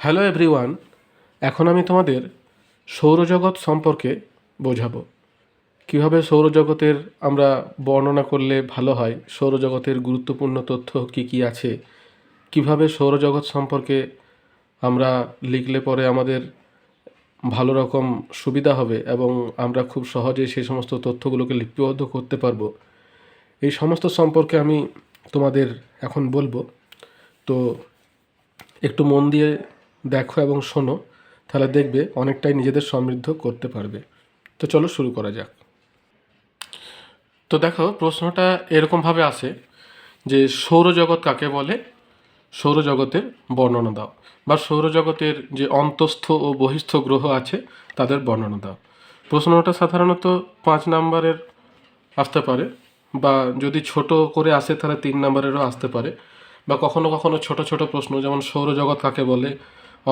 Hello everyone, এখন আমি তোমাদের সৌরজগৎ সম্পর্কে বোঝাবো। কীভাবে সৌরজগতের আমরা বর্ণনা করলে ভালো হয়, সৌরজগতের গুরুত্বপূর্ণ তথ্য কী কী আছে, কীভাবে সৌরজগৎ সম্পর্কে আমরা লিখলে পরে আমাদের ভালো রকম সুবিধা হবে এবং আমরা খুব সহজেই সেই সমস্ত তথ্যগুলোকে লিপিবদ্ধ করতে পারব, এই সমস্ত সম্পর্কে আমি তোমাদের এখন বলব। তো একটু মন দিয়ে দেখো এবং শোনো, তাহলে দেখবে অনেকটাই নিজেদের সমৃদ্ধ করতে পারবে। তো চলো শুরু করা যাক। তো দেখো, প্রশ্নটা এরকমভাবে আসে যে সৌরজগৎ কাকে বলে? সৌরজগতের বর্ণনা দাও। বা সৌরজগতের যে অন্তস্থ ও বহিস্থ গ্রহ আছে, তাদের বর্ণনা দাও। প্রশ্নটা সাধারণত পাঁচ নাম্বারের আসতে পারে, বা যদি ছোট করে আসে, তাহলে তিন নাম্বারেরও আসতে পারে। বা কখনো কখনো ছোট ছোট প্রশ্ন, যেমন সৌরজগৎ কাকে বলে?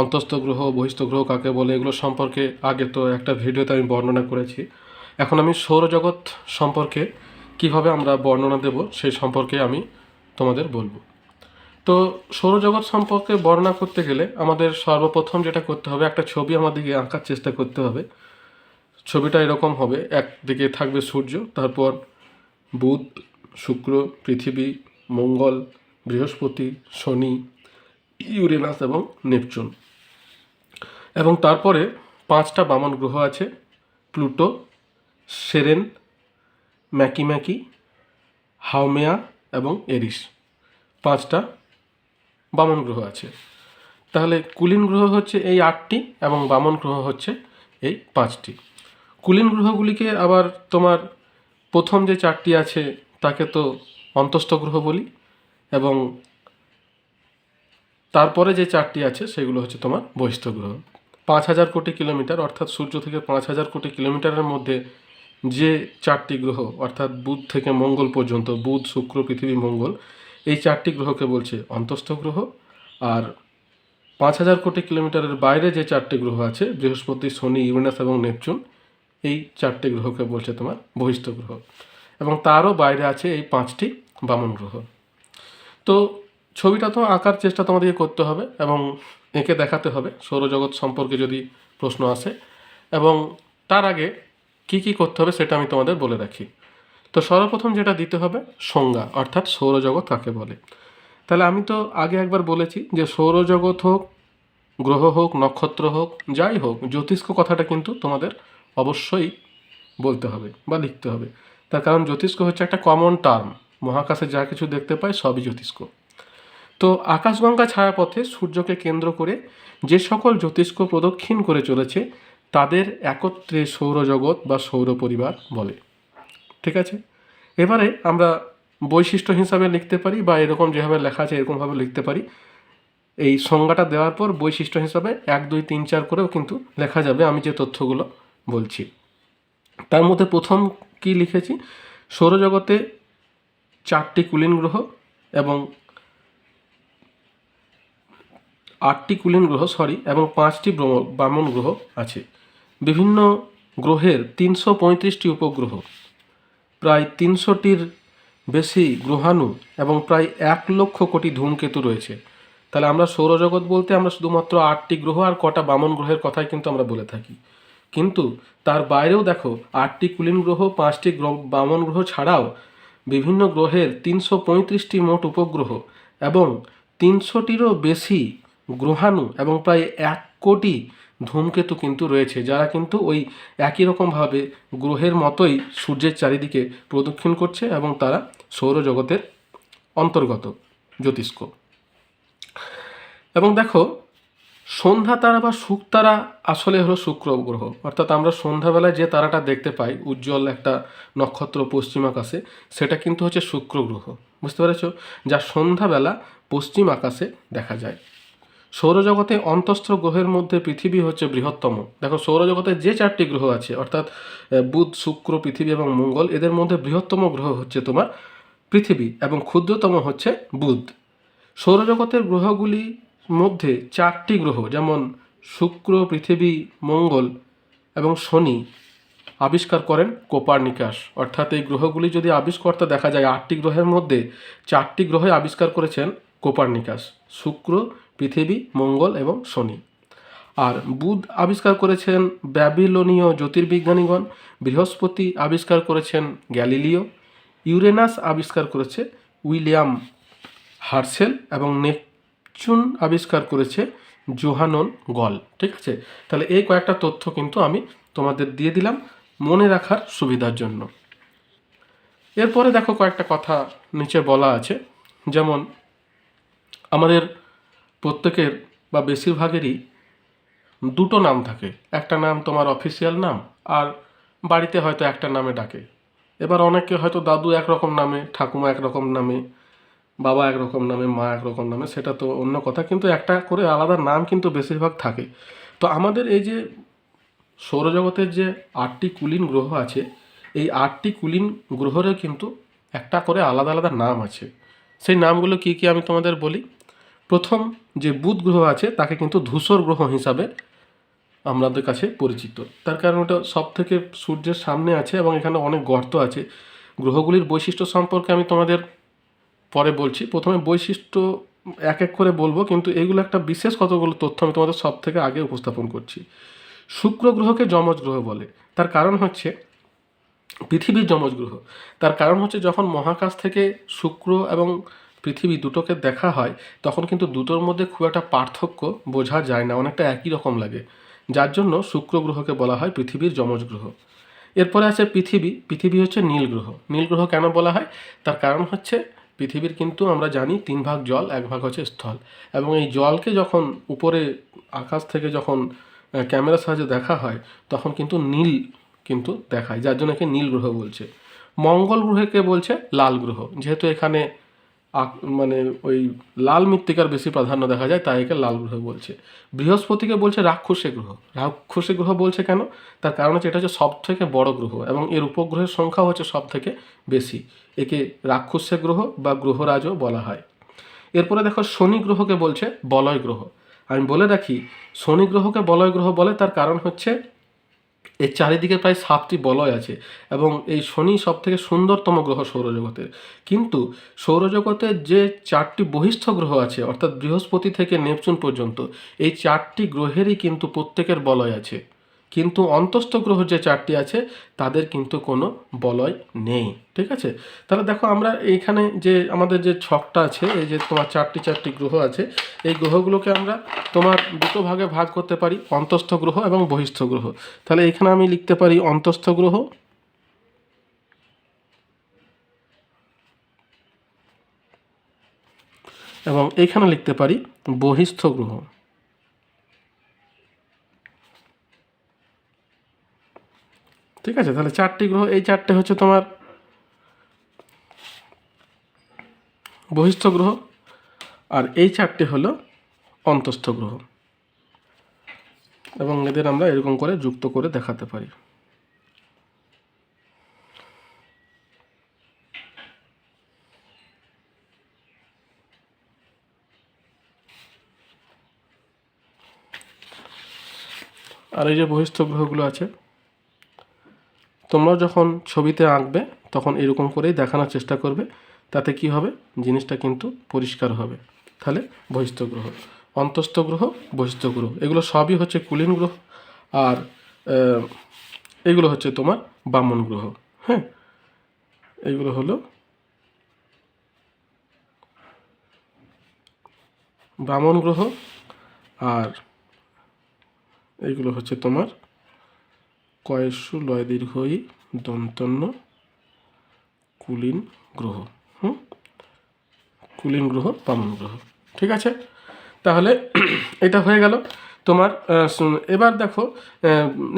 অন্তস্থ গ্রহ বহিস্থ গ্রহ কাকে বলে, এগুলো সম্পর্কে আগে তো একটা ভিডিওতে আমি বর্ণনা করেছি। এখন আমি সৌরজগৎ সম্পর্কে কীভাবে আমরা বর্ণনা দেব সেই সম্পর্কে আমি তোমাদের বলব। তো সৌরজগৎ সম্পর্কে বর্ণনা করতে গেলে আমাদের সর্বপ্রথম যেটা করতে হবে, একটা ছবি আমাদেরকে আঁকার চেষ্টা করতে হবে। ছবিটা এরকম হবে, একদিকে থাকবে সূর্য, তারপর বুধ, শুক্র, পৃথিবী, মঙ্গল, বৃহস্পতি, শনি, ইউরেনাস এবং নেপচুন। এবং তারপরে পাঁচটা বামন গ্রহ আছে, প্লুটো, সেরেন, ম্যাকিম্যাকি, হাওমেয়া এবং এরিস। পাঁচটা বামন গ্রহ আছে। তাহলে কুলিন গ্রহ হচ্ছে এই আটটি এবং বামন গ্রহ হচ্ছে এই পাঁচটি। কুলিন গ্রহগুলিকে আবার তোমার প্রথম যে চারটি আছে, তাকে তো অন্তস্থ গ্রহ বলি এবং তারপরে যে চারটি আছে, সেগুলো হচ্ছে তোমার বহিস্থ গ্রহ। পাঁচ হাজার কোটি কিলোমিটার, অর্থাৎ সূর্য থেকে পাঁচ হাজার কোটি কিলোমিটারের মধ্যে যে চারটি গ্রহ, অর্থাৎ বুধ থেকে মঙ্গল পর্যন্ত, বুধ, শুক্র, পৃথিবী, মঙ্গল, এই চারটি গ্রহকে বলছে অন্তস্থ গ্রহ। আর পাঁচ হাজার কোটি কিলোমিটারের বাইরে যে চারটি গ্রহ আছে, বৃহস্পতি, শনি, ইউরেনাস এবং নেপচুন, এই চারটি গ্রহকে বলছে তোমার বহিষ্ঠ গ্রহ। এবং তারও বাইরে আছে এই পাঁচটি বামন গ্রহ। তো ছবিটা তো আঁকার চেষ্টা তোমাদেরকে করতে হবে এবং এঁকে দেখাতে হবে সৌরজগৎ সম্পর্কে যদি প্রশ্ন আসে। এবং তার আগে কি কি করতে হবে সেটা আমি তোমাদের বলে রাখি। তো সর্বপ্রথম যেটা দিতে হবে সংজ্ঞা, অর্থাৎ সৌরজগৎ কাকে বলে। তাহলে আমি তো আগে একবার বলেছি যে সৌরজগৎ হোক, গ্রহ হোক, নক্ষত্র হোক, যাই হোক, জ্যোতিষ্ক কথাটা কিন্তু তোমাদের অবশ্যই বলতে হবে বা লিখতে হবে। তার কারণ জ্যোতিষ্ক হচ্ছে একটা কমন টার্ম মহাকাশে যা কিছু দেখতে পাই সবই জ্যোতিষ্ক। তো আকাশগঙ্গা ছায়াপথে সূর্যকে কেন্দ্র করে যে সকল জ্যোতিষ্ক প্রদক্ষিণ করে চলেছে, তাদের একত্রে সৌরজগৎ বা সৌর পরিবার বলে। ঠিক আছে? এবারে আমরা বৈশিষ্ট্য হিসাবে লিখতে পারি বা এরকম যেভাবে লেখা আছে এরকমভাবে লিখতে পারি। এই সংজ্ঞাটা দেওয়ার পর বৈশিষ্ট্য হিসাবে এক, দুই, তিন, চার করেও কিন্তু লেখা যাবে, আমি যে তথ্যগুলো বলছি। তার মধ্যে প্রথম কি লিখেছি? সৌরজগতে চারটি কুলীন গ্রহ এবং আটটি কুলীন গ্রহ সরি এবং পাঁচটি বামন গ্রহ আছে। বিভিন্ন গ্রহের তিনশো পঁয়ত্রিশটি উপগ্রহ। প্রায় তিনশোটির বেশি গ্রহাণু এবং প্রায় এক লক্ষ কোটি ধূমকেতু রয়েছে। তাহলে আমরা সৌরজগৎ বলতে আমরা শুধুমাত্র আটটি গ্রহ আর কটা বামন গ্রহের কথাই কিন্তু আমরা বলে থাকি। কিন্তু তার বাইরেও দেখো, আটটি কুলীন গ্রহ, পাঁচটি বামন গ্রহ ছাড়াও বিভিন্ন গ্রহের তিনশো পঁয়ত্রিশটি মোট উপগ্রহ এবং তিনশোটিরও বেশি গ্রহাণু এবং প্রায় এক কোটি ধূমকেতু কিন্তু রয়েছে, যারা কিন্তু ওই একই রকমভাবে গ্রহের মতোই সূর্যের চারিদিকে প্রদক্ষিণ করছে এবং তারা সৌরজগতের অন্তর্গত জ্যোতিষ্ক। এবং দেখো, সন্ধ্যা তারা বা শুক তারা আসলে হলো শুক্র গ্রহ। অর্থাৎ আমরা সন্ধ্যাবেলায় যে তারাটা দেখতে পাই, উজ্জ্বল একটা নক্ষত্র পশ্চিম আকাশে, সেটা কিন্তু হচ্ছে শুক্র গ্রহ। বুঝতে পেরেছ? যা সন্ধ্যাবেলা পশ্চিম আকাশে দেখা যায়। সৌরজগতে অন্তস্থ গ্রহের মধ্যে পৃথিবী হচ্ছে বৃহত্তম। দেখো, সৌরজগতে যে চারটি গ্রহ আছে, অর্থাৎ বুধ, শুক্র, পৃথিবী এবং মঙ্গল, এদের মধ্যে বৃহত্তম গ্রহ হচ্ছে তোমার পৃথিবী এবং ক্ষুদ্রতম হচ্ছে বুধ। সৌরজগতের গ্রহগুলি মধ্যে চারটি গ্রহ, যেমন শুক্র, পৃথিবী, মঙ্গল এবং শনি, আবিষ্কার করেন কোপার্নিকাস। অর্থাৎ এই গ্রহগুলি যদি আবিষ্কর্তা দেখা যায়, আটটি গ্রহের মধ্যে চারটি গ্রহে আবিষ্কার করেছেন কোপার কোপার্নিকাস। শুক্র পৃথিবী, মঙ্গল এবং শনি। আর বুধ আবিষ্কার করেছেন ব্যাবিলনীয় জ্যোতির্বিজ্ঞানীগণ। বৃহস্পতি আবিষ্কার করেছেন গ্যালিলিও। ইউরেনাস আবিষ্কার করেছে উইলিয়াম হার্সেল এবং নেপচুন আবিষ্কার করেছে জোহানন গল। ঠিক আছে? তাহলে এই কয়েকটা তথ্য কিন্তু আমি তোমাদের দিয়ে দিলাম মনে রাখার সুবিধার জন্য। এরপরে দেখো কয়েকটা কথা নিচে বলা আছে। যেমন আমাদের প্রত্যেকের বা বেশিরভাগেরই দুটো নাম থাকে। একটা নাম তোমার অফিসিয়াল নাম আর বাড়িতে হয়তো একটা নামে ডাকে। এবার অনেকে হয়তো দাদু একরকম নামে, ঠাকুমা একরকম নামে, বাবা একরকম নামে, মা একরকম নামে, সেটা তো অন্য কথা। কিন্তু একটা করে আলাদা নাম কিন্তু বেশিরভাগ থাকে। তো আমাদের এই যে সৌরজগতের যে আটটি কুলীন গ্রহ আছে, এই আটটি কুলীন গ্রহেরও কিন্তু একটা করে আলাদা আলাদা নাম আছে। সেই নামগুলো কী কী আমি তোমাদের বলি? প্রথম যে বুধ গ্রহ আছে, তাকে কিন্তু ধূসর গ্রহ হিসাবে আমাদের কাছে পরিচিত। তার কারণ ওটা সব থেকে সূর্যের সামনে আছে এবং এখানে অনেক গর্ত আছে। গ্রহগুলির বৈশিষ্ট্য সম্পর্কে আমি তোমাদের পরে বলছি। প্রথমে বৈশিষ্ট্য এক এক করে বলব, কিন্তু এগুলো একটা বিশেষ কতগুলো তথ্য আমি তোমাদের সব থেকে আগে উপস্থাপন করছি। শুক্র গ্রহকে যমজ গ্রহ বলে। তার কারণ হচ্ছে পৃথিবীর যমজ গ্রহ। তার কারণ হচ্ছে যখন মহাকাশ থেকে শুক্র এবং পৃথিবী দুটোকে দেখা হয়, তখন কিন্তু দুটোর মধ্যে খুব একটা পার্থক্য বোঝা যায় না, অনেকটা একই রকম লাগে। যার জন্য শুক্র গ্রহকে বলা হয় পৃথিবীর যমজ গ্রহ। এরপরে আছে পৃথিবী। পৃথিবী হচ্ছে নীল গ্রহ। নীল গ্রহ কেন বলা হয়? তার কারণ হচ্ছে পৃথিবীর কিন্তু আমরা জানি তিন ভাগ জল, এক ভাগ হচ্ছে স্থল। এবং এই জলকে যখন উপরে আকাশ থেকে যখন ক্যামেরার সাহায্যে দেখা হয়, তখন কিন্তু নীল কিন্তু দেখায়, যার জন্য একে নীল গ্রহ বলছে। মঙ্গল গ্রহকে বলছে লাল গ্রহ। যেহেতু এখানে মানে ওই লাল মৃত্তিকার বেশি প্রাধান্য দেখা যায়, তাই একে লাল গ্রহ বলছে। বৃহস্পতিকে বলছে রাক্ষসী গ্রহ। রাক্ষসী গ্রহ বলছে কেন? তার কারণ হচ্ছে এটা হচ্ছে সব থেকে বড় গ্রহ এবং এর উপগ্রহের সংখ্যা হচ্ছে সব থেকে বেশি। একে রাক্ষসে গ্রহ বা গ্রহরাজও বলা হয়। এরপরে দেখো শনি গ্রহকে বলছে বলয় গ্রহ। আমি বলে রাখি, শনি গ্রহকে বলয় গ্রহ বলে, তার কারণ হচ্ছে এর চারিদিকে প্রায় সাতটি বলয় আছে এবং এই শনি সব থেকে সুন্দরতম গ্রহ সৌরজগতের। কিন্তু সৌরজগতের যে চারটি বহিষ্ঠ গ্রহ আছে, অর্থাৎ বৃহস্পতি থেকে নেপচুন পর্যন্ত, এই চারটি গ্রহেরই কিন্তু প্রত্যেকের বলয় আছে। কিন্তু অন্তস্থ গ্রহ যে চারটি আছে, তাদের কিন্তু কোনো বলয় নেই। ঠিক আছে? তাহলে দেখো আমরা এইখানে যে আমাদের যে ছকটা আছে, এই যে তোমার চারটি চারটি গ্রহ আছে, এই গ্রহগুলোকে আমরা তোমার দুটো ভাগে ভাগ করতে পারি, অন্তস্থ গ্রহ এবং বহিস্থ গ্রহ। তাহলে এখানে আমি লিখতে পারি অন্তস্থ গ্রহ, এবং এইখানে লিখতে পারি বহিস্থ গ্রহ। ঠিক আছে, তাহলে চারটি গ্রহ, এই চারটে হচ্ছে তোমার বহিষ্ঠ গ্রহ আর এই চারটে হলো অন্তস্থ গ্রহ। এবং এদের আমরা এরকম করে যুক্ত করে দেখাতে পারি। আর এই যে বহিস্থ গ্রহগুলো আছে তোমরা যখন ছবিতে আঁকবে, তখন এরকম করেই দেখানোর চেষ্টা করবে, তাতে কি হবে? জিনিসটা কিন্তু পরিষ্কার হবে। তাহলে বহিস্থ গ্রহ। অন্তস্থ গ্রহ, বহিস্থ গ্রহ। এগুলো সবই হচ্ছে কুলীন গ্রহ। আর এগুলো হচ্ছে তোমার বামন গ্রহ। হ্যাঁ? এইগুলো হলো বামন গ্রহ। আর এইগুলো হচ্ছে তোমার কয়েসু লয় দীর্ঘই দন্তন্য কুলিন গ্রহ, হুম? কুলিন গ্রহ পামন গ্রহ। ঠিক আছে? তাহলে এটা হয়ে গেল। তোমার এবার দেখো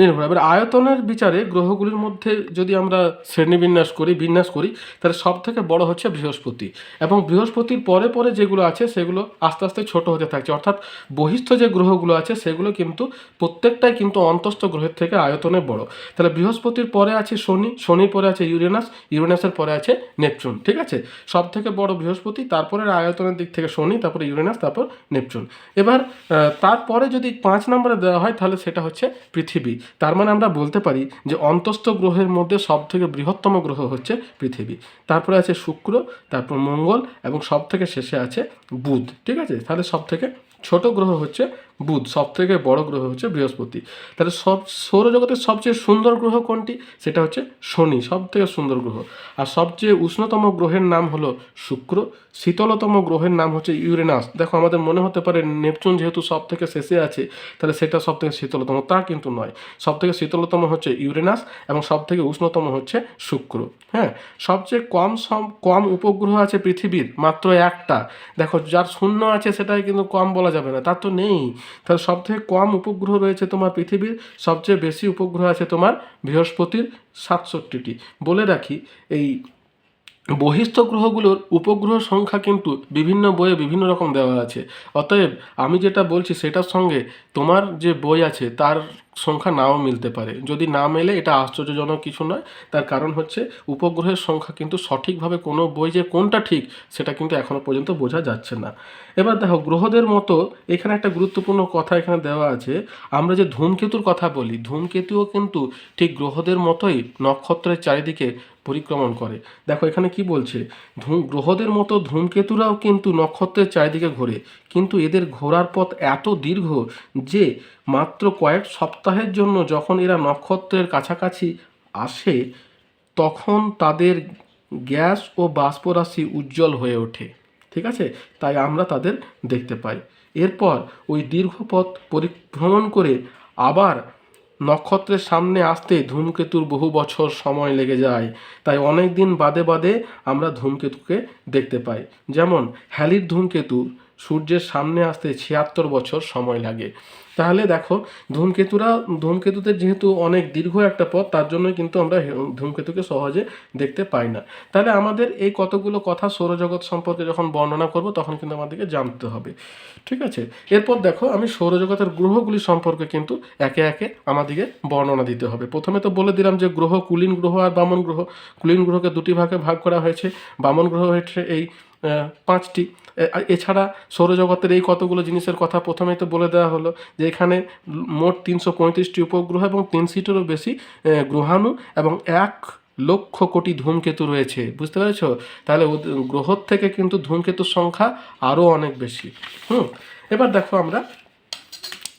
নির্ভর এবার আয়তনের বিচারে গ্রহগুলির মধ্যে যদি আমরা শ্রেণীবিন্যাস করি, বিন্যাস করি, তাহলে সব থেকে বড় হচ্ছে বৃহস্পতি। এবং বৃহস্পতির পরে পরে যেগুলো আছে, সেগুলো আস্তে আস্তে ছোট হতে থাকছে। অর্থাৎ বহিস্থ যে গ্রহগুলো আছে, সেগুলো কিন্তু প্রত্যেকটাই কিন্তু অন্তস্থ গ্রহের থেকে আয়তনে বড়। তাহলে বৃহস্পতির পরে আছে শনি, শনির পরে আছে ইউরেনাস, ইউরেনাসের পরে আছে নেপচুন, ঠিক আছে? সব থেকে বড় বৃহস্পতি তারপরে আয়তনের দিক থেকে শনি, তারপরে ইউরেনাস, তারপর নেপচুন। এবার তারপরে যদি পাঁচ নম্বরে দেওয়া হয়, তাহলে সেটা হচ্ছে পৃথিবী। তার মানে আমরা বলতে পারি যে অন্তস্থ গ্রহের মধ্যে সব থেকে বৃহত্তম গ্রহ হচ্ছে পৃথিবী। তারপরে আছে শুক্র, তারপর মঙ্গল এবং সব থেকে শেষে আছে বুধ, ঠিক আছে? তাহলে সব থেকে ছোট গ্রহ হচ্ছে বুধ সব থেকে বড় গ্রহ হচ্ছে বৃহস্পতি। তাহলে সব সৌরজগতের সবচেয়ে সুন্দর গ্রহ কোনটি? সেটা হচ্ছে শনি সব থেকে সুন্দর গ্রহ। আর সবচেয়ে উষ্ণতম গ্রহের নাম হলো শুক্র। শীতলতম গ্রহের নাম হচ্ছে ইউরেনাস। দেখো, আমাদের মনে হতে পারে নেপচুন যেহেতু সব থেকে শেষে আছে, তাহলে সেটা সব থেকে শীতলতম। তা কিন্তু নয়। সব থেকে শীতলতম হচ্ছে ইউরেনাস এবং সব থেকে উষ্ণতম হচ্ছে শুক্র। হ্যাঁ সবচেয়ে কম সম, কম উপগ্রহ আছে পৃথিবীর, মাত্র একটা। দেখো, যার শূন্য আছে সেটাই কিন্তু কম বলা যাবে না। তার তো নেই। তাহলে সবথেকে কম উপগ্রহ রয়েছে তোমার পৃথিবীর, সবচেয়ে বেশি উপগ্রহ আছে তোমার বৃহস্পতির সাতষট্টিটি। বলে রাখি, এই বহিস্থ গ্রহগুলোর উপগ্রহ সংখ্যা কিন্তু বিভিন্ন বইয়ে বিভিন্ন রকম দেওয়া আছে। অতএব আমি যেটা বলছি সেটার সঙ্গে তোমার যে বই আছে তার সংখ্যা নাও মিলতে পারে। যদি না মেলে এটা আশ্চর্যজনক কিছু নয়। তার কারণ হচ্ছে উপগ্রহের সংখ্যা কিন্তু সঠিকভাবে কোনো বই যে কোনটা ঠিক সেটা কিন্তু এখনও পর্যন্ত বোঝা যাচ্ছে না। এবার দেখো, গ্রহদের মতো এখানে একটা গুরুত্বপূর্ণ কথা এখানে দেওয়া আছে। আমরা যে ধূমকেতুর কথা বলি, ধূমকেতুও কিন্তু ঠিক গ্রহদের মতোই নক্ষত্রের চারিদিকে পরিক্রমণ করে। দেখো, এখানে কি বলছে? ধূম গ্রহদের মতো ধূমকেতুরাও কিন্তু নক্ষত্রের চারিদিকে ঘোরে। কিন্তু এদের ঘোরার পথ এত দীর্ঘ যে মাত্র কয়েক সপ্তাহের জন্য যখন এরা নক্ষত্রের কাছাকাছি আসে, তখন তাদের গ্যাস ও বাষ্পরাশি উজ্জ্বল হয়ে ওঠে। ঠিক আছে? তাই আমরা তাদের দেখতে পাই। এরপর ওই দীর্ঘ পথ পরিভ্রমণ করে আবার নক্ষত্রের সামনে আসতে ধূমকেতুর বহু বছর সময় লেগে যায়। তাই অনেক দিন বাদে বাদে আমরা ধূমকেতুকে দেখতে পাই। যেমন, হ্যালির ধূমকেতু সূর্যের সামনে আসতে ছিয়াত্তর বছর সময় লাগে। তাহলে দেখো, ধূমকেতুরা ধূমকেতুতে যেহেতু অনেক দীর্ঘ একটা পথ, তার জন্য কিন্তু আমরা ধূমকেতুকে সহজে দেখতে পাই না। তাহলে আমাদের এই কতগুলো কথা সৌরজগৎ সম্পর্কে যখন বর্ণনা করব, তখন কিন্তু আমাদেরকে জানতে হবে। ঠিক আছে? এরপর দেখো, আমি সৌরজগতের গ্রহগুলি সম্পর্কে কিন্তু একে একে আমাদেরকে বর্ণনা দিতে হবে। প্রথমে তো বলে দিলাম যে গ্রহ কুলীন গ্রহ আর বামন গ্রহ। কুলীন গ্রহকে দুটি ভাগে ভাগ করা হয়েছে। বামন গ্রহ হয়েছে এই পাঁচটি। এছাড়া সৌরজগতের এই কতগুলো জিনিসের কথা প্রথমে তো বলে দেওয়া হলো যে এখানে মোট তিনশো পঁয়ত্রিশটি উপগ্রহ এবং তিন সিটেরও বেশি গ্রহাণু এবং এক লক্ষ কোটি ধূমকেতু রয়েছে। বুঝতে পেরেছ? তাহলে গ্রহর থেকে কিন্তু ধূমকেতুর সংখ্যা আরও অনেক বেশি। হুম, এবার দেখো আমরা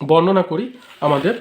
বর্ণনা করি। আমাদের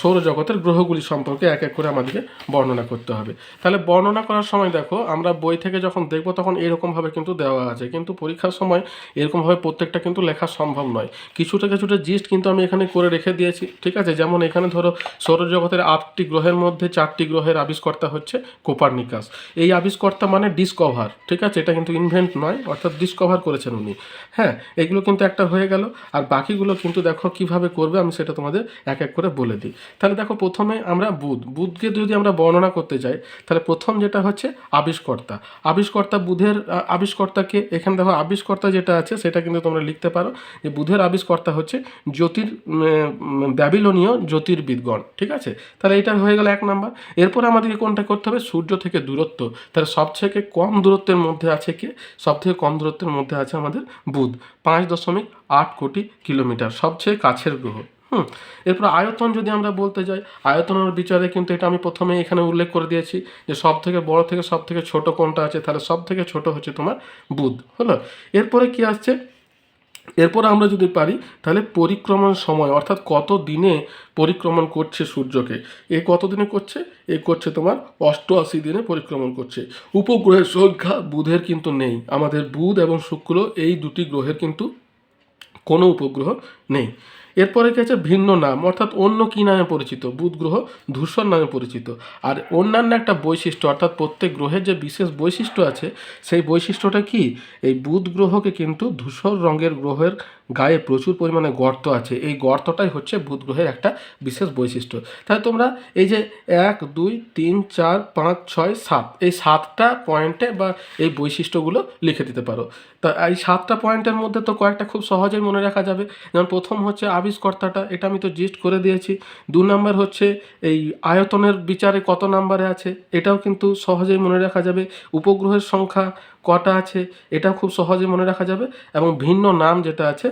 সৌরজগতের গ্রহগুলি সম্পর্কে এক এক করে আমাদেরকে বর্ণনা করতে হবে। তাহলে বর্ণনা করার সময় দেখো, আমরা বই থেকে যখন দেখব তখন এরকমভাবে কিন্তু দেওয়া আছে। কিন্তু পরীক্ষার সময় এরকমভাবে প্রত্যেকটা কিন্তু লেখা সম্ভব নয়। কিছুটা কিছুটা জিস্ট কিন্তু আমি এখানে করে রেখে দিয়েছি, ঠিক আছে? যেমন এখানে ধরো, সৌরজগতের আটটি গ্রহের মধ্যে চারটি গ্রহের আবিষ্কর্তা হচ্ছে কোপারনিকাস। এই আবিষ্কর্তা মানে ডিসকভার ঠিক আছে? এটা কিন্তু ইনভেন্ট নয়, অর্থাৎ ডিসকভার করেছেন উনি। হ্যাঁ এগুলো কিন্তু একটা হয়ে গেল। আর বাকিগুলো কিন্তু দেখো কীভাবে করবে আমি সেটা তোমাদের এক এক করে বলে দিই। তাহলে দেখো প্রথমে আমরা বুধ। বুধকে যদি আমরা বর্ণনা করতে যাই, তাহলে প্রথম যেটা হচ্ছে আবিষ্কর্তা। আবিষ্কর্তা বুধের আবিষ্কর্তাকে এখানে দেখো আবিষ্কর্তা যেটা আছে, সেটা কিন্তু তোমরা লিখতে পারো যে বুধের আবিষ্কর্তা হচ্ছে জ্যোতির ব্যাবিলনীয় জ্যোতির্বিদগণ। ঠিক আছে? তাহলে এটা হয়ে গেল এক নাম্বার। এরপর আমাদেরকে কোনটা করতে হবে? সূর্য থেকে দূরত্ব। তাহলে সবথেকে কম দূরত্বের মধ্যে আছে কে? সব থেকে কম দূরত্বের মধ্যে আছে আমাদের বুধ। পাঁচ দশমিক আট কোটি কিলোমিটার, সবচেয়ে কাছের গ্রহ। হুম, এরপর আয়তন যদি আমরা বলতে যাই, আয়তনের বিচারে কিন্তু এটা আমি প্রথমে এখানে উল্লেখ করে দিয়েছি যে সব থেকে বড় থেকে সব থেকে ছোট কোনটা আছে, তাহলে সব থেকে ছোট হচ্ছে তোমার বুধ, হলো? এরপরে কি আসছে? এরপর আমরা যদি পারি, তাহলে পরিক্রমণ সময়, অর্থাৎ কত দিনে পরিক্রমণ করছে সূর্যকে? এ কত দিনে করছে? এ করছে তোমার অষ্টআশি দিনে পরিক্রমণ করছে। উপগ্রহের সংখ্যা বুধের কিন্তু নেই, আমাদের বুধ এবং শুক্র এই দুটি গ্রহের কিন্তু কোনো উপগ্রহ নেই। এরপরে কি আছে? ভিন্ন নাম, অর্থাৎ অন্য কী নামে পরিচিত? বুধ গ্রহ, ধূসর নামে পরিচিত। আর অন্যান্য একটা বৈশিষ্ট্য, অর্থাৎ প্রত্যেক গ্রহের যে বিশেষ বৈশিষ্ট্য আছে, সেই বৈশিষ্ট্যটা কি? এই বুধ গ্রহকে কিন্তু ধূসর রঙের গ্রহের গায়ে প্রচুর পরিমাণে গর্ত আছে। এই গর্তটাই হচ্ছে বুধ গ্রহের একটা বিশেষ বৈশিষ্ট্য। তাহলে তোমরা এই যে এক, দুই, তিন, চার, পাঁচ, ছয়, সাত, এই সাতটা পয়েন্টে বা এই বৈশিষ্ট্যগুলো লিখে দিতে পারো। তা এই সাতটা পয়েন্টের মধ্যে তো কয়েকটা খুব সহজেই মনে রাখা যাবে। যেমন প্রথম হচ্ছে আবিষ্কর্তাটা, এটা আমি তো জিস্ট করে দিয়েছি। দু নম্বর হচ্ছে এই আয়তনের বিচারে কত নাম্বারে আছে, এটাও কিন্তু সহজেই মনে রাখা যাবে। উপগ্রহের সংখ্যা কটা আছে, এটাও খুব সহজে মনে রাখা যাবে এবং ভিন্ন নাম যেটা আছে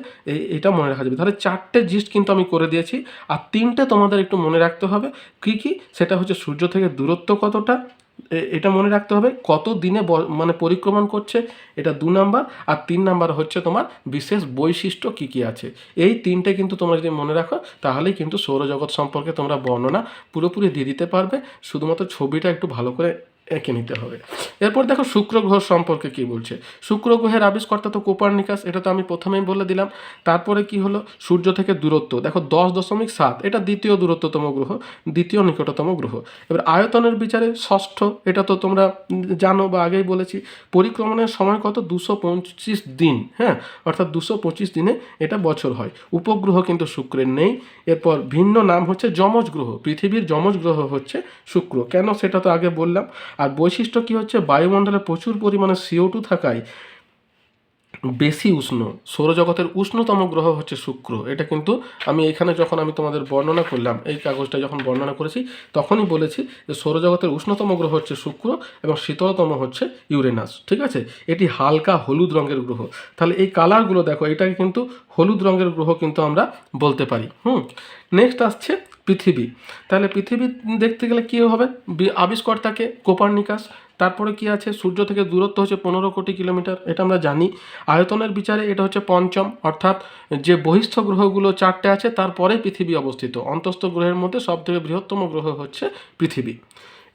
এটা মনে রাখা যাবে। তাহলে চারটে জিস্ট কিন্তু আমি করে দিয়েছি, আর তিনটে তোমাদের একটু মনে রাখতে হবে। কী কী? সেটা হচ্ছে সূর্য থেকে দূরত্ব কতটা এটা মনে রাখতে হবে কত দিনে মানে পরিক্রমণ করছে, এটা দু নাম্বার। আর তিন নাম্বার হচ্ছে তোমার বিশেষ বৈশিষ্ট্য কি কি আছে। এই তিনটে কিন্তু তোমরা যদি মনে রাখো, তাহলেই কিন্তু সৌরজগৎ সম্পর্কে তোমরা বর্ণনা পুরোপুরি দিয়ে দিতে পারবে। শুধুমাত্র ছবিটা একটু ভালো করে এঁকে নিতে হবে। এরপর দেখো শুক্র গ্রহ সম্পর্কে কি বলছে? শুক্র গ্রহের আবিষ্কর্তা তো কোপার্নিকাস এটা তো আমি প্রথমেই বলে দিলাম। তারপরে কি হলো? সূর্য থেকে দূরত্ব। দেখো দশ দশমিক সাত, এটা দ্বিতীয় দূরত্বতম গ্রহ, দ্বিতীয় নিকটতম গ্রহ। এবার আয়তনের বিচারে ষষ্ঠ, এটা তো তোমরা জানো বা আগেই বলেছি, পরিক্রমণের সময় কত? দুশো পঁচিশ দিন হ্যাঁ? অর্থাৎ দুশো পঁচিশ দিনে এটা বছর হয়। উপগ্রহ কিন্তু শুক্রের নেই। এরপর ভিন্ন নাম হচ্ছে যমজ গ্রহ। পৃথিবীর যমজ গ্রহ হচ্ছে শুক্র। কেন সেটা তো আগে বললাম? আর বৈশিষ্ট্য কি হচ্ছে? বায়ুমণ্ডলে প্রচুর পরিমাণে সিও টু থাকায় বেশি উষ্ণ। সৌরজগতের উষ্ণতম গ্রহ হচ্ছে শুক্র। এটা কিন্তু আমি এখানে যখন আমি তোমাদের বর্ণনা করলাম, এই কাগজটা যখন বর্ণনা করেছি, তখনই বলেছি যে সৌরজগতের উষ্ণতম গ্রহ হচ্ছে শুক্র এবং শীতলতম হচ্ছে ইউরেনাস, ঠিক আছে? এটি হালকা হলুদ রঙের গ্রহ। তাহলে এই কালারগুলো দেখো, এটাকে কিন্তু হলুদ রঙের গ্রহ কিন্তু আমরা বলতে পারি। হুম নেক্সট আসছে পৃথিবী। তাহলে পৃথিবী দেখতে গেলে কী হবে? আবিষ্কর্তাকে কোপার্নিকাস তারপরে কি আছে? সূর্য থেকে দূরত্ব হচ্ছে পনেরো কোটি কিলোমিটার, এটা আমরা জানি। আয়তনের বিচারে এটা হচ্ছে পঞ্চম, অর্থাৎ যে বহিস্থ গ্রহগুলো চারটে আছে, তারপরে পৃথিবী অবস্থিত। অন্তস্থ গ্রহের মধ্যে সবথেকে বৃহত্তম গ্রহ হচ্ছে পৃথিবী।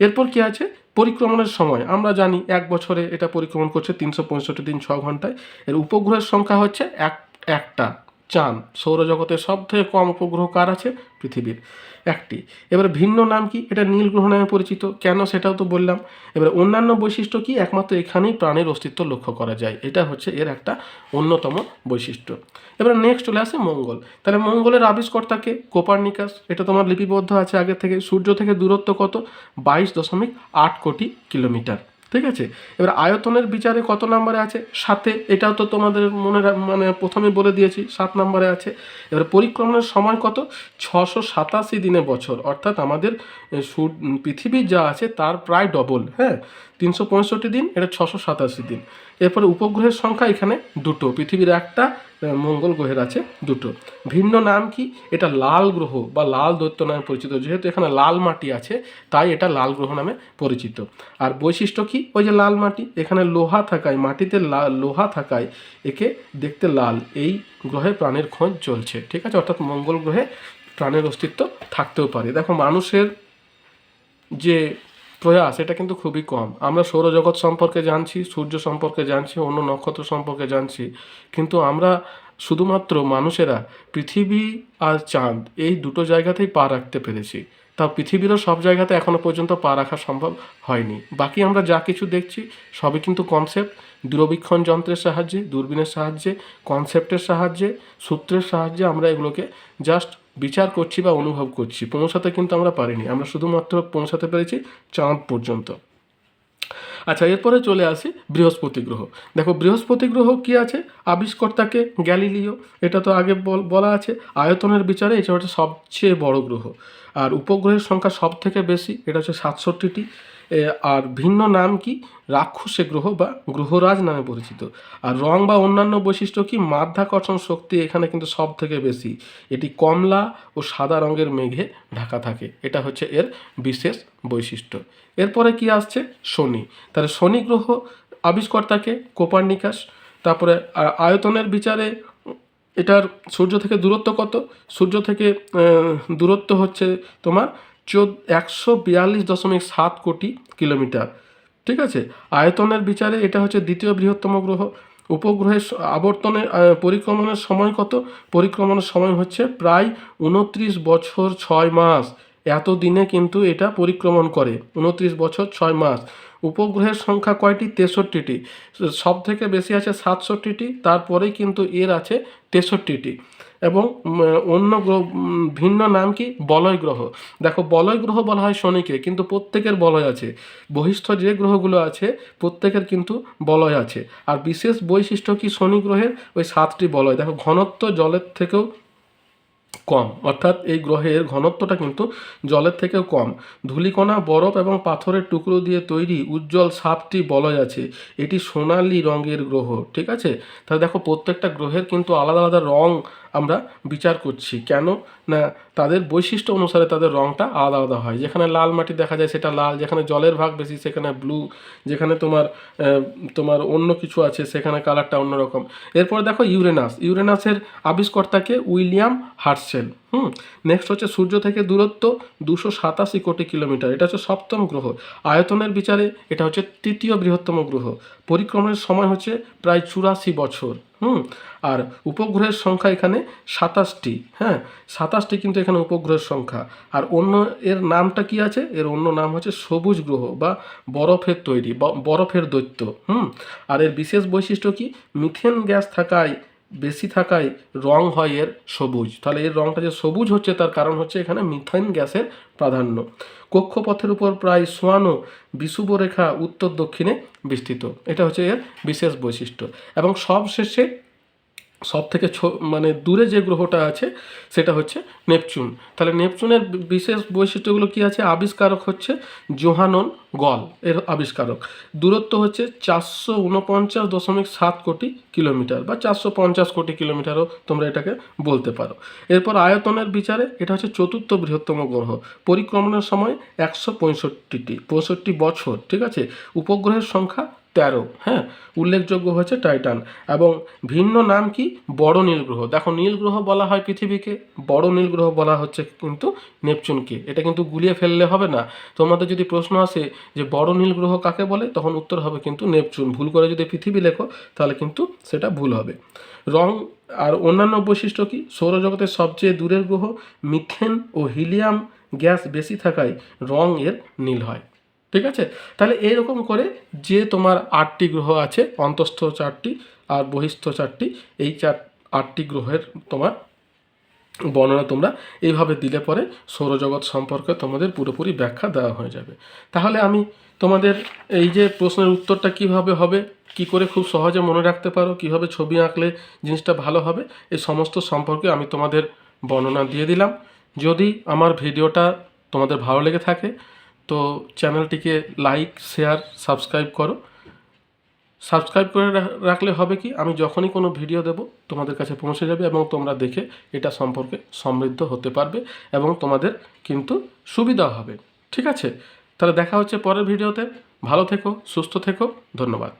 এরপর কি আছে? পরিক্রমণের সময়। আমরা জানি এক বছরে এটা পরিক্রমণ করছে তিনশো পঁয়ষট্টি দিন ছ ঘন্টায়। এর উপগ্রহের সংখ্যা হচ্ছে এক, একটা। চাঁদ সৌরজগতের সব থেকে কম উপগ্রহ কার আছে? পৃথিবীর। একটি। এবার ভিন্ন নাম কি? এটা নীল গ্রহ নামে পরিচিত। কেন সেটাও তো বললাম। এবার অন্যান্য বৈশিষ্ট্য কি? একমাত্র এখানেই প্রাণের অস্তিত্ব লক্ষ্য করা যায়। এটা হচ্ছে এর একটা অন্যতম বৈশিষ্ট্য। এবার নেক্সট চলে আসে মঙ্গল। তাহলে মঙ্গলের আবিষ্কর্তাকে কোপার্নিকাস। এটা তোমার লিপিবদ্ধ আছে আগে থেকে। সূর্য থেকে দূরত্ব কত? বাইশ দশমিক আট কোটি কিলোমিটার। ঠিক আছে? এবার আয়তনের বিচারে কত নম্বরে আছে? সাথে এটাও তো তোমাদের মনে মানে প্রথমে বলে দিয়েছি, সাত নম্বরে আছে। এবার পরিক্রমণের সময় কত? ছশো সাতাশি দিনে বছর। অর্থাৎ আমাদের পৃথিবী যা আছে তার প্রায় ডবল হ্যাঁ? তিনশো পঁয়ষট্টি দিন, এটা ছশো সাতাশি দিন। এরপরে উপগ্রহের সংখ্যা এখানে দুটো। পৃথিবীর একটা মঙ্গল গ্রহের আছে দুটো। ভিন্ন নাম কি? এটা লাল গ্রহ বা লাল দৈত্য নামে পরিচিত। যেহেতু এখানে লাল মাটি আছে, তাই এটা লাল গ্রহ নামে পরিচিত। আর বৈশিষ্ট্য কি? ওই যে লাল মাটি, এখানে লোহা থাকায়, মাটিতে লোহা থাকায় একে দেখতে লাল। এই গ্রহে প্রাণের খোঁজ চলছে, ঠিক আছে? অর্থাৎ মঙ্গল গ্রহে প্রাণের অস্তিত্ব থাকতেও পারে। দেখো, মানুষের যে প্রয়াস এটা কিন্তু খুবই কম। আমরা সৌরজগৎ সম্পর্কে জানছি, সূর্য সম্পর্কে জানছি, অন্য নক্ষত্র সম্পর্কে জানছি। কিন্তু আমরা শুধুমাত্র মানুষেরা পৃথিবী আর চাঁদ এই দুটো জায়গাতেই পা রাখতে পেরেছি। তা পৃথিবীরও সব জায়গাতে এখনও পর্যন্ত পা রাখা সম্ভব হয়নি। বাকি আমরা যা কিছু দেখছি, সবই কিন্তু কনসেপ্ট দূরবীক্ষণ যন্ত্রের সাহায্যে, দূরবীনের সাহায্যে কনসেপ্টের সাহায্যে, সূত্রের সাহায্যে আমরা এগুলোকে জাস্ট বিচার করছি বা অনুভব করছি, পৌঁছাতে কিন্তু আমরা পারিনি। আমরা শুধুমাত্র পৌঁছাতে পেরেছি চাঁদ পর্যন্ত। আচ্ছা এরপরে চলে আসি বৃহস্পতি গ্রহ। দেখো, বৃহস্পতি গ্রহ কি আছে? আবিষ্কর্তাকে গ্যালিলিও, এটা তো আগে বল- আছে। আয়তনের বিচারে এটা হচ্ছে সবচেয়ে বড় গ্রহ। আর উপগ্রহের সংখ্যা সব থেকে বেশি, এটা হচ্ছে সাতষট্টিটি। আর ভিন্ন নাম কি? রাক্ষসে গ্রহ বা গ্রহরাজ নামে পরিচিত। আর রং বা অন্যান্য বৈশিষ্ট্য কি? মাধ্যাকর্ষণ শক্তি এখানে কিন্তু সব থেকে বেশি। এটি কমলা ও সাদা রঙের মেঘে ঢাকা থাকে। এটা হচ্ছে এর বিশেষ বৈশিষ্ট্য। এরপরে কি আসছে? শনি। তাহলে শনি গ্রহ আবিষ্কর্তাকে কোপার্নিকাস তারপরে আয়তনের বিচারে এটার সূর্য থেকে দূরত্ব কত? সূর্য থেকে দূরত্ব হচ্ছে তোমার চোদ্দ, একশো বিয়াল্লিশ দশমিক সাত কোটি কিলোমিটার। ঠিক আছে? আয়তনের বিচারে এটা হচ্ছে দ্বিতীয় বৃহত্তম গ্রহ। উপগ্রহের আবর্তনের পরিক্রমণের সময় কত? পরিক্রমণের সময় হচ্ছে প্রায় উনত্রিশ বছর ছয় মাস। এত দিনে কিন্তু এটা পরিক্রমণ করে। উনত্রিশ বছর ছয় মাস। উপগ্রহের সংখ্যা কয়টি? তেষট্টিটি। সব থেকে বেশি আছে সাতষট্টিটি, তারপরেই কিন্তু এর আছে তেষট্টিটি। এবং অন্য গ্রহ ভিন্ন নাম কি? বলয় গ্রহ। দেখো, বলয় গ্রহ বলা হয় শনিকে, কিন্তু প্রত্যেকের বলয় আছে। বহিষ্ঠ যে গ্রহগুলো আছে, প্রত্যেকের কিন্তু বলয় আছে। আর বিশেষ বৈশিষ্ট্য কি শনি গ্রহের? ওই সাতটি বলয়। দেখো, ঘনত্ব জলের থেকেও কম। অর্থাৎ এই গ্রহের ঘনত্বটা কিন্তু জলের থেকেও কম। ধূলিকণা, বরফ এবং পাথরের টুকরো দিয়ে তৈরি উজ্জ্বল সাতটি বলয় আছে। এটি সোনালি রঙের গ্রহ, ঠিক আছে? তাহলে দেখো, প্রত্যেকটা গ্রহের কিন্তু আলাদা আলাদা রং আমরা বিচার করছি। কেন? না, তাদের বৈশিষ্ট্য অনুসারে তাদের রঙটা আলাদা আলাদা হয়। যেখানে লাল মাটি দেখা যায়, সেটা লাল। যেখানে জলের ভাগ বেশি, সেখানে ব্লু। যেখানে তোমার তোমার অন্য কিছু আছে, সেখানে কালারটা অন্যরকম। এরপর দেখো ইউরেনাস। ইউরেনাসের আবিষ্কর্তাকে উইলিয়াম হার্সেল হুম, নেক্সট হচ্ছে সূর্য থেকে দূরত্ব দুশো সাতাশি কোটি কিলোমিটার। এটা হচ্ছে সপ্তম গ্রহ। আয়তনের বিচারে এটা হচ্ছে তৃতীয় বৃহত্তম গ্রহ। পরিক্রমণের সময় হচ্ছে প্রায় চুরাশি বছর। হুম, আর উপগ্রহের সংখ্যা এখানে সাতাশটি হ্যাঁ সাতাশটি কিন্তু এখানে উপগ্রহের সংখ্যা। আর অন্য এর নামটা কি আছে? এর অন্য নাম হচ্ছে সবুজ গ্রহ বা বরফের তৈরি বরফের দৈত্য, হুম। আর এর বিশেষ বৈশিষ্ট্য কি? মিথেন গ্যাস থাকায় বেশি থাকায় রং হয় এর সবুজ। তাহলে এর রংটা যে সবুজ হচ্ছে, তার কারণ হচ্ছে এখানে মিথেন গ্যাসের প্রাধান্য। কক্ষপথের উপর প্রায় সোয়ানো বিষুব রেখা উত্তর দক্ষিণে বিস্তৃত। এটা হচ্ছে এর বিশেষ বৈশিষ্ট্য। এবং সবশেষে সব থেকে মানে দূরে যে গ্রহটা আছে, সেটা হচ্ছে নেপচুন। তাহলে নেপচুনের বিশেষ বৈশিষ্ট্যগুলো কি আছে? আবিষ্কারক হচ্ছে জোহানন গল, এর আবিষ্কারক। দূরত্ব হচ্ছে চারশো উনপঞ্চাশ দশমিক সাত কোটি কিলোমিটার বা চারশো পঞ্চাশ কোটি কিলোমিটারও তোমরা এটাকে বলতে পারো। এরপর আয়তনের বিচারে এটা হচ্ছে চতুর্থ বৃহত্তম গ্রহ। পরিক্রমণের সময় একশো পঁয়ষট্টিটি, পঁয়ষট্টি বছর, ঠিক আছে? উপগ্রহের সংখ্যা তেরো হ্যাঁ? উল্লেখযোগ্য হচ্ছে টাইটান। এবং ভিন্ন নাম কি? বড় নীল গ্রহ। দেখো, নীল গ্রহ বলা হয় পৃথিবীকে, বড় নীল গ্রহ বলা হচ্ছে কিন্তু নেপচুনকে। এটা কিন্তু গুলিয়ে ফেললে হবে না। তোমাদের যদি প্রশ্ন আসে যে বড় নীল গ্রহ কাকে বলে, তখন উত্তর হবে কিন্তু নেপচুন। ভুল করে যদি পৃথিবী লেখো, তাহলে কিন্তু সেটা ভুল হবে। রং আর অন্যান্য বৈশিষ্ট্য কি? সৌরজগতের সবচেয়ে দূরের গ্রহ মিথেন ও হিলিয়াম গ্যাস বেশি থাকায় রং এর নীল হয়। ঠিক আছে? তাহলে এইরকম করে যে তোমার আটটি গ্রহ আছে, অন্তস্থ চারটি আর বহিস্থ চারটি, এই চার, আটটি গ্রহের তোমার বর্ণনা তোমরা এইভাবে দিলে পরে সৌরজগৎ সম্পর্কে তোমাদের পুরোপুরি ব্যাখ্যা দেওয়া হয়ে যাবে। তাহলে আমি তোমাদের এই যে প্রশ্নের উত্তরটা কীভাবে হবে, কি করে খুব সহজে মনে রাখতে পারো, কীভাবে ছবি আঁকলে জিনিসটা ভালো হবে, এই সমস্ত সম্পর্কে আমি তোমাদের বর্ণনা দিয়ে দিলাম। যদি আমার ভিডিওটা তোমাদের ভালো লেগে থাকে তো চ্যানেলটিকে লাইক শেয়ার সাবস্ক্রাইব করো। সাবস্ক্রাইব করে রাখলে হবে কি, আমি যখনই কোনো ভিডিও দেব, তোমাদের কাছে পৌঁছে যাবে এবং তোমরা দেখে এটা সম্পর্কে সমৃদ্ধ হতে পারবে এবং তোমাদের কিন্তু সুবিধা হবে। ঠিক আছে? তাহলে দেখা হচ্ছে পরের ভিডিওতে ভালো থেকো, সুস্থ থেকো, ধন্যবাদ।